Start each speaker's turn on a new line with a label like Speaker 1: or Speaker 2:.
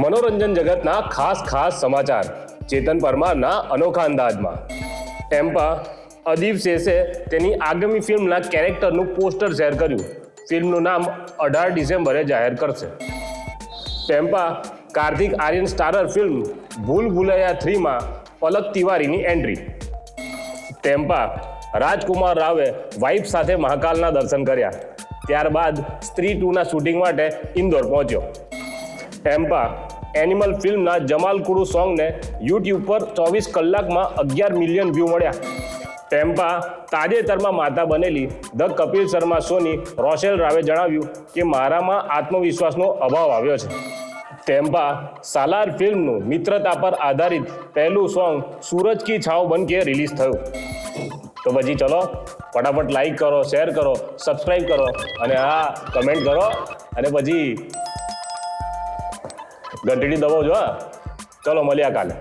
Speaker 1: મનોરંજન જગતના ખાસ ખાસ સમાચાર ચેતન પરમારના અનોખા અંદાજમાં. ટેમ્પા અદીપ શેષે તેની આગામી ફિલ્મના કેરેક્ટરનું પોસ્ટર શેર કર્યું. ફિલ્મનું નામ અઢાર ડિસેમ્બરે જાહેર કરશે. ટેમ્પા કાર્તિક આર્યન સ્ટારર ફિલ્મ ભૂલ ભૂલૈયા થ્રીમાં પલક તિવારીની એન્ટ્રી. ટેમ્પા રાજકુમાર રાવે વાઇફ સાથે મહાકાલના દર્શન કર્યા. ત્યારબાદ સ્ત્રી ટુના શૂટિંગ માટે ઇન્દોર પહોંચ્યો. ટેમ્પા એનિમલ ફિલ્મના જમાલ કુડુ સોંગને યુટ્યુબ પર ચોવીસ કલાકમાં અગિયાર મિલિયન વ્યૂ મળ્યા. ટેમ્પા તાજેતરમાં માતા બનેલી ધ કપિલ શર્મા શોની રોશેલ રાવે જણાવ્યું કે મારામાં આત્મવિશ્વાસનો અભાવ આવ્યો છે. ટેમ્પા સાલાર ફિલ્મનું મિત્રતા પર આધારિત પહેલું સોંગ સૂરજ કી છાવ બનકે રિલીઝ થયું. તો પછી ચલો, ફટાફટ લાઈક કરો, શેર કરો સબસ્ક્રાઈબ કરો અને હા કમેન્ટ કરો અને પછી ઘંટડી દબાવજો હા. ચલો મળ્યા કાલે.